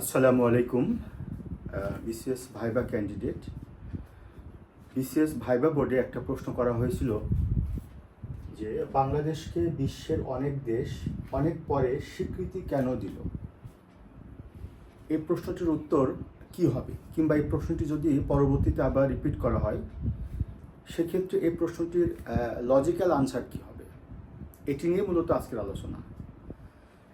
আসসালামু আলাইকুম। BCS viva candidate BCS viva বোর্ডে একটা প্রশ্ন করা হয়েছিল যে, বাংলাদেশকে বিশ্বের অনেক দেশ অনেক পরে স্বীকৃতি কেন দিল? এই প্রশ্নটির উত্তর কি হবে? কিংবা এই প্রশ্নটি যদি পরবর্তীতে আবার রিপিট করা হয়, সেক্ষেত্রে এই প্রশ্নটির লজিক্যাল আনসার কি হবে? এটি নিয়ে মূলত আজকের আলোচনা।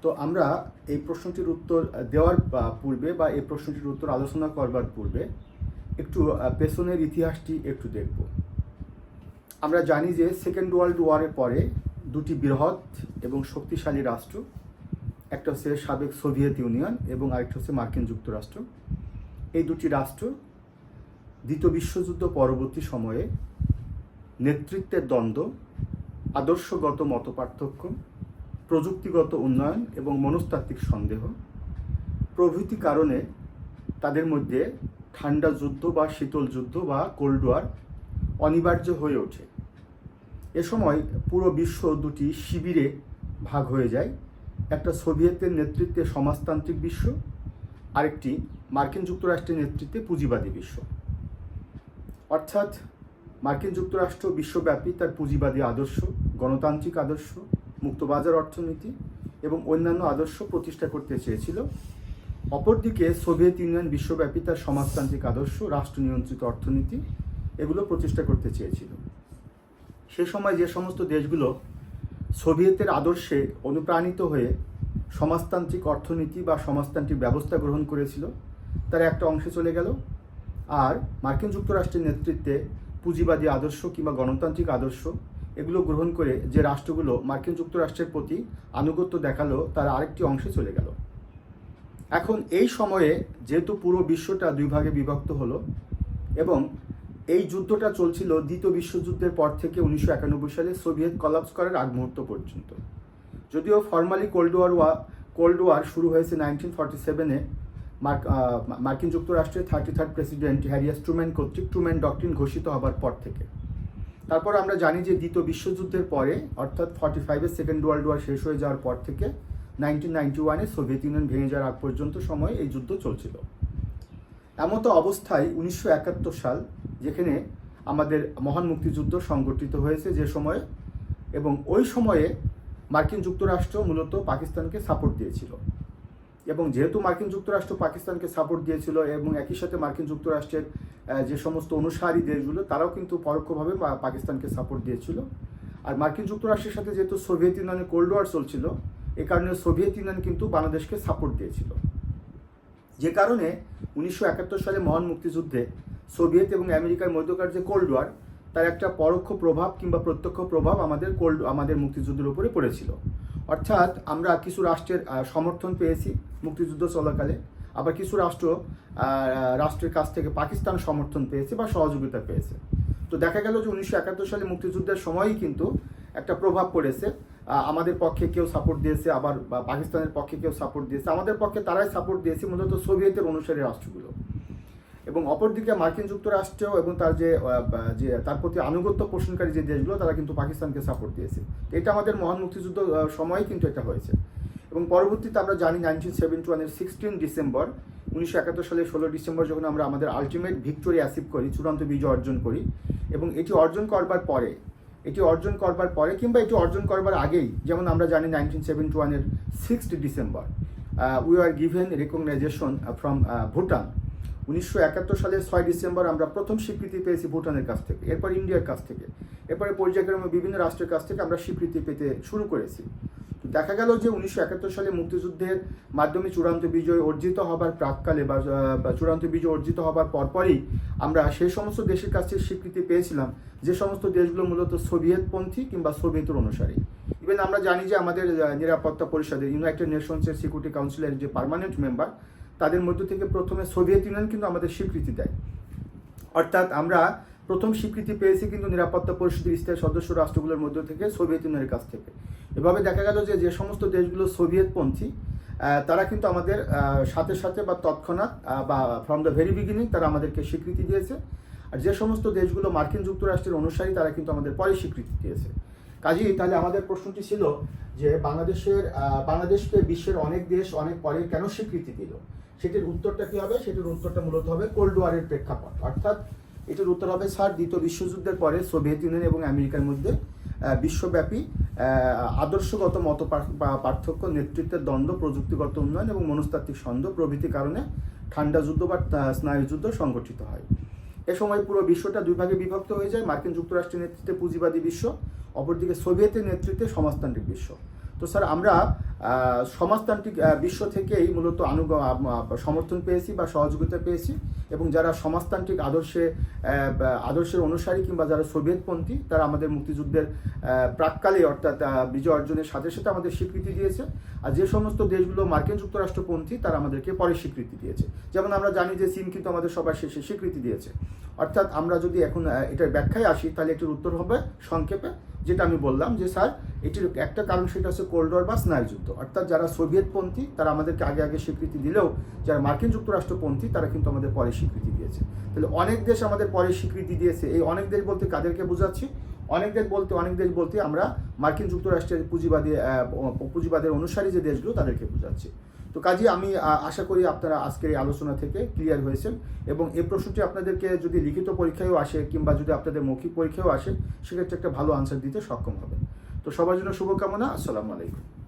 তো আমরা এই প্রশ্নটির উত্তর দেওয়ার পূর্বে বা এই প্রশ্নটির উত্তর আলোচনা করবার পূর্বে একটু পেছনের ইতিহাসটি একটু দেখব। আমরা জানি যে সেকেন্ড ওয়ার্ল্ড ওয়ারের পরে দুটি বৃহৎ এবং শক্তিশালী রাষ্ট্র, একটা হচ্ছে সাবেক সোভিয়েত ইউনিয়ন এবং আরেকটা হচ্ছে মার্কিন যুক্তরাষ্ট্র। এই দুটি রাষ্ট্র দ্বিতীয় বিশ্বযুদ্ধ পরবর্তী সময়ে নেতৃত্বের দ্বন্দ্ব, আদর্শগত মতপার্থক্য প্রযুক্তিগত উন্নয়ন এবং মনস্তাত্ত্বিক সন্দেহ প্রভৃতি কারণে তাদের মধ্যে ঠান্ডা যুদ্ধ বা শীতল যুদ্ধ বা কোল্ড ওয়ার অনিবার্য হয়ে ওঠে। এ সময় পুরো বিশ্ব দুটি শিবিরে ভাগ হয়ে যায়। একটা সোভিয়েতের নেতৃত্বে সমাজতান্ত্রিক বিশ্ব, আরেকটি মার্কিন যুক্তরাষ্ট্রের নেতৃত্বে পুঁজিবাদী বিশ্ব। অর্থাৎ মার্কিন যুক্তরাষ্ট্র বিশ্বব্যাপী তার পুঁজিবাদী আদর্শ, গণতান্ত্রিক আদর্শ মুক্তবাজার অর্থনীতি এবং অন্যান্য আদর্শ প্রতিষ্ঠা করতে চেয়েছিল। অপরদিকে সোভিয়েত ইউনিয়ন বিশ্বব্যাপী তার সমাজতান্ত্রিক আদর্শ রাষ্ট্র নিয়ন্ত্রিত অর্থনীতি এগুলো প্রতিষ্ঠা করতে চেয়েছিল। সে সময় যে সমস্ত দেশগুলো সোভিয়েতের আদর্শে অনুপ্রাণিত হয়ে সমাজতান্ত্রিক অর্থনীতি বা সমাজতান্ত্রিক ব্যবস্থা গ্রহণ করেছিল, তার একটা অংশে চলে গেল। আর মার্কিন যুক্তরাষ্ট্রের নেতৃত্বে পুঁজিবাদী আদর্শ কিংবা গণতান্ত্রিক আদর্শ এগুলো গ্রহণ করে যে রাষ্ট্রগুলো মার্কিন যুক্তরাষ্ট্রের প্রতি আনুগত্য দেখাল, তার আরেকটি অংশে চলে গেল। এখন এই সময়ে যেহেতু পুরো বিশ্বটা দুই ভাগে বিভক্ত হলো এবং এই যুদ্ধটা চলছিল দ্বিতীয় বিশ্বযুদ্ধের পর থেকে উনিশশো একানব্বই সালে সোভিয়েত কলাপস করার আগ মুহূর্ত পর্যন্ত। যদিও formally cold war war, cold war শুরু হয়েছে নাইনটিন ফর্টি সেভেনে মার্কিন যুক্তরাষ্ট্রের thirty third president Harry S Truman কর্তৃক ট্রুম্যান ডক্টরিন ঘোষিত হবার পর থেকে। তারপর আমরা জানি যে দ্বিতীয় বিশ্বযুদ্ধের পরে, অর্থাৎ ফর্টি ফাইভের সেকেন্ড ওয়ার্ল্ড ওয়ার শেষ হয়ে যাওয়ার পর থেকে নাইনটিন নাইনটি ওয়ানে সোভিয়েত ইউনিয়ন ভেঙে যাওয়ার আগ পর্যন্ত সময় এই যুদ্ধ চলছিল। এমতো অবস্থায় উনিশশো একাত্তর সাল, যেখানে আমাদের মহান মুক্তিযুদ্ধ সংগঠিত হয়েছে যে সময়ে, এবং ওই সময়ে মার্কিন যুক্তরাষ্ট্র মূলত পাকিস্তানকে সাপোর্ট দিয়েছিল। এবং যেহেতু মার্কিন যুক্তরাষ্ট্র পাকিস্তানকে সাপোর্ট দিয়েছিল এবং একই সাথে মার্কিন যুক্তরাষ্ট্রের যে সমস্ত অনুসারী দেশগুলো, তারাও কিন্তু পরোক্ষভাবে পাকিস্তানকে সাপোর্ট দিয়েছিল। আর মার্কিন যুক্তরাষ্ট্রের সাথে যেহেতু সোভিয়েত ইউনিয়নের কোল্ড ওয়ার চলছিল, এ কারণে সোভিয়েত ইউনিয়ন কিন্তু বাংলাদেশকে সাপোর্ট দিয়েছিল। যে কারণে উনিশশো একাত্তর সালে মহান মুক্তিযুদ্ধে সোভিয়েত এবং আমেরিকার মধ্যকার যে কোল্ড ওয়ার তার একটা পরোক্ষ প্রভাব কিংবা প্রত্যক্ষ প্রভাব আমাদের কোল্ড আমাদের মুক্তিযুদ্ধের উপরে পড়েছিল। অর্থাৎ আমরা কিছু রাষ্ট্রের সমর্থন পেয়েছি মুক্তিযুদ্ধ চলাকালে। আবার কিছু রাষ্ট্র রাষ্ট্রের কাছ থেকে পাকিস্তান সমর্থন পেয়েছে বা সহযোগিতা পেয়েছে। তো দেখা গেল যে উনিশশো একাত্তর সালে মুক্তিযুদ্ধের সময়ই কিন্তু একটা প্রভাব পড়েছে। আমাদের পক্ষে কেউ সাপোর্ট দিয়েছে আবার পাকিস্তানের পক্ষে কেউ সাপোর্ট দিয়েছে। আমাদের পক্ষে তারাই সাপোর্ট দিয়েছে মূলত সোভিয়েতের অনুসারী রাষ্ট্রগুলো। এবং অপরদিকে মার্কিন যুক্তরাষ্ট্র এবং তার যে যে তার প্রতি আনুগত্য পোষণকারী যে দেশগুলো তারা কিন্তু পাকিস্তানকে সাপোর্ট দিয়েছে। এটা আমাদের মহান মুক্তিযুদ্ধ আহ, সময় কিন্তু এটা হয়েছে। এবং পরবর্তীতে আমরা জানি নাইনটিন সেভেন্টি ওয়ানের সিক্সটিন ডিসেম্বর, উনিশশো একাত্তর সালের ষোলো ডিসেম্বর যখন আমরা আমাদের আলটিমেট ভিক্টোরি অ্যাসিভ করি, চূড়ান্ত বিজয় অর্জন করি এবং এটি অর্জন করবার পরে, এটি অর্জন করবার পরে কিংবা এটি অর্জন করবার আগেই, যেমন আমরা জানি নাইনটিন সেভেন্টি ওয়ানের sixth December we are given recognition from Bhutan উনিশশো একাত্তর সালের ছয় ডিসেম্বর আমরা প্রথম স্বীকৃতি পেয়েছি ভুটানের কাছ থেকে, এরপর ইন্ডিয়ার কাছ থেকে, এরপরে পর্যায়ক্রমে বিভিন্ন রাষ্ট্রের কাছ থেকে আমরা স্বীকৃতি পেতে শুরু করেছি। দেখা গেল যে উনিশশো একাত্তর সালে মুক্তিযুদ্ধের মাধ্যমে চূড়ান্ত বিজয় অর্জিত হবার প্রাককালে বা চূড়ান্ত বিজয় অর্জিত হবার পরপরই আমরা সেই সমস্ত দেশের কাছ স্বীকৃতি পেয়েছিলাম, যে সমস্ত দেশগুলো মূলত সোভিয়েতপন্থী কিংবা সোভিয়েতের অনুসারী। ইভেন আমরা জানি যে আমাদের নিরাপত্তা পরিষদের ইউনাইটেড নেশনসের সিকিউরিটি কাউন্সিলের যে পার্মানেন্ট মেম্বার তাদের মধ্য থেকে প্রথমে সোভিয়েত ইউনিয়ন কিন্তু আমাদের স্বীকৃতি দেয়। অর্থাৎ আমরা প্রথম স্বীকৃতি পেয়েছি কিন্তু নিরাপত্তা পরিষদের স্থায়ী সদস্য রাষ্ট্রগুলোর মধ্য থেকে, সোভিয়েত ইউনিয়নের কাছ থেকে। এভাবে দেখা গেল যে যে সমস্ত দেশগুলো সোভিয়েতপন্থী তারা কিন্তু আমাদের সাথে সাথে বা তৎক্ষণাৎ বা ফ্রম দ্য ভেরি বিগিনিং তারা আমাদেরকে স্বীকৃতি দিয়েছে। আর যে সমস্ত দেশগুলো মার্কিন যুক্তরাষ্ট্রের অনুসারী তারা কিন্তু আমাদের পরে স্বীকৃতি দিয়েছে। কাজেই তাহলে আমাদের প্রশ্নটি ছিল যে, বাংলাদেশের বাংলাদেশকে বিশ্বের অনেক দেশ অনেক পরে কেন স্বীকৃতি দিল? সেটির উত্তরটা কি হবে? সেটির উত্তরটা মূলত হবে কোল্ড ওয়ারের প্রেক্ষাপট। অর্থাৎ এটির উত্তর হবে, স্যার, দ্বিতীয় বিশ্বযুদ্ধের পরে সোভিয়েত ইউনিয়ন এবং আমেরিকার মধ্যে বিশ্বব্যাপী আদর্শগত মত পার্থক্য নেতৃত্বের দ্বন্দ্ব, প্রযুক্তিগত উন্নয়ন এবং মনস্তাত্ত্বিক ছন্দ প্রভৃতি কারণে ঠান্ডা যুদ্ধ বা স্নায়ুযুদ্ধ সংগঠিত হয়। এ সময় পুরো বিশ্বটা দুই ভাগে বিভক্ত হয়ে যায়। মার্কিন যুক্তরাষ্ট্রের নেতৃত্বে পুঁজিবাদী বিশ্ব, অপরদিকে সোভিয়েতের নেতৃত্বে সমাজতান্ত্রিক বিশ্ব। তো স্যার আমরা সমাজতান্ত্রিক বিশ্ব থেকেই মূলত আহ, সমর্থন পেয়েছি বা সহযোগিতা পেয়েছি এবং যারা সমাজতান্ত্রিক আদর্শে আদর্শের অনুসারী কিংবা যারা সোভিয়েতপন্থী তারা আমাদের মুক্তিযুদ্ধের প্রাককালে অর্থাৎ বিজয় অর্জনের সাথে সাথে আমাদের স্বীকৃতি দিয়েছে। আর যে সমস্ত দেশগুলো মার্কিন যুক্তরাষ্ট্রপন্থী তারা আমাদেরকে পরে স্বীকৃতি দিয়েছে। যেমন আমরা জানি যে চীন কিন্তু আমাদের সবার শেষে স্বীকৃতি দিয়েছে। অর্থাৎ আমরা যদি এখন এটার ব্যাখ্যায় আসি তাহলে এটির উত্তর হবে সংক্ষেপে যেটা আমি বললাম যে, স্যার, এটির একটা কারণ সেটা হচ্ছে কোল্ড ওয়ার বা স্নায়ুযুদ্ধ অর্থাৎ যারা সোভিয়েতপন্থী তারা আমাদেরকে আগে আগে স্বীকৃতি দিলেও, যারা মার্কিন যুক্তরাষ্ট্রপন্থী, তারা কিন্তু আমাদের পরে স্বীকৃতি দিয়েছে। তাহলে অনেক দেশ আমাদের পরে স্বীকৃতি দিয়েছে। এই অনেক দেশ বলতে কাদেরকে বোঝাচ্ছি? অনেক দেশ বলতে, অনেক দেশ বলতে আমরা মার্কিন যুক্তরাষ্ট্রের পুঁজিবাদী পুঁজিবাদের অনুসারী যে দেশগুলো, তাদেরকে বোঝাচ্ছি। তো কাজে, আমি আশা করি আপনারা আজকের এই আলোচনা থেকে ক্লিয়ার হয়েছেন এবং এই প্রশ্নটি আপনাদেরকে যদি লিখিত পরীক্ষায়ও আসে কিংবা যদি আপনাদের মৌখিক পরীক্ষায়ও আসে, সেক্ষেত্রে একটা ভালো আনসার দিতে সক্ষম হবে তো সবার জন্য শুভকামনা, আসসালামু আলাইকুম।